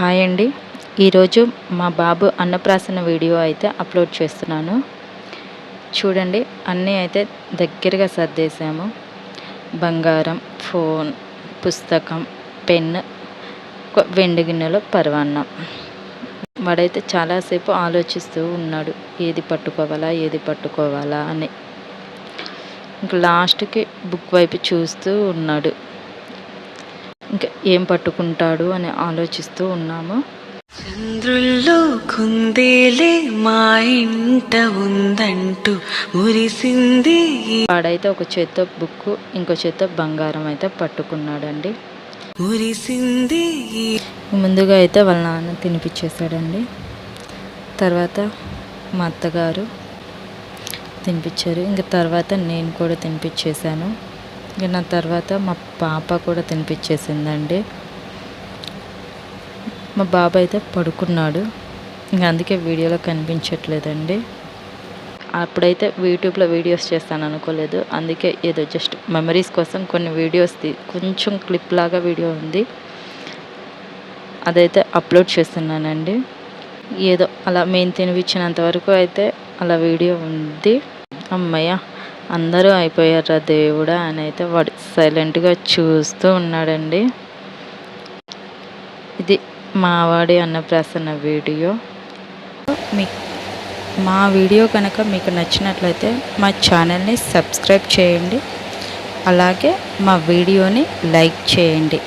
Hi అండి. ఈరోజు మా బాబు అన్నప్రాసన వీడియో అయితే అప్లోడ్ చేస్తున్నాను. చూడండి అన్నీ అయితే దగ్గరగా సర్దేశాము. బంగారం ఫోన్ పుస్తకం పెన్ వెండి గిన్నెలో పరవాన్నం వాడైతే చాలాసేపు ఆలోచిస్తూ ఉన్నాడు ఏది పట్టుకోవాలా ఏది పట్టుకోవాలా అని. ఇంక లాస్ట్కి బుక్ వైపు చూస్తూ ఉన్నాడు. ఇంకా ఏం పట్టుకుంటాడు అని ఆలోచిస్తూ ఉన్నాము. చంద్రుల్లో కుందేలే మా ఇంట ఉందంటూ మురిసింది వాడైతే ఒక చేత్తో బుక్ ఇంకో చేత్తో బంగారం అయితే పట్టుకున్నాడండి. మురిసింది ముందుగా అయితే వాళ్ళ నాన్న తినిపించేశాడండి తర్వాత మా అత్తగారు తినిపించారు ఇంకా తర్వాత నేను కూడా తినిపించేశాను తిన్న నా తర్వాత మా పాప కూడా తినిపించేసిందండి. మా బాబు అయితే పడుకున్నాడు. ఇంకా అందుకే వీడియోలో కనిపించట్లేదండి. అప్పుడైతే యూట్యూబ్లో వీడియోస్ చేస్తాను అనుకోలేదు. అందుకే ఏదో జస్ట్ మెమరీస్ కోసం కొన్ని వీడియోస్ తీ కొంచెం క్లిప్ లాగా వీడియో ఉంది. అదైతే అప్లోడ్ చేస్తున్నానండి. ఏదో అలా మేము తినిపించినంత వరకు అయితే అలా వీడియో ఉంది. అమ్మయ్య! అందరూ అయిపోయారా దేవుడా అని అయితే వాడు సైలెంట్గా చూస్తూ ఉన్నాడండి. ఇది మావాడి అన్నప్రాసన్న అన్నప్రాసన వీడియో. మీ మా వీడియో కనుక మీకు నచ్చినట్లయితే మా ఛానల్ని సబ్స్క్రైబ్ చేయండి. అలాగే మా వీడియోని లైక్ చేయండి.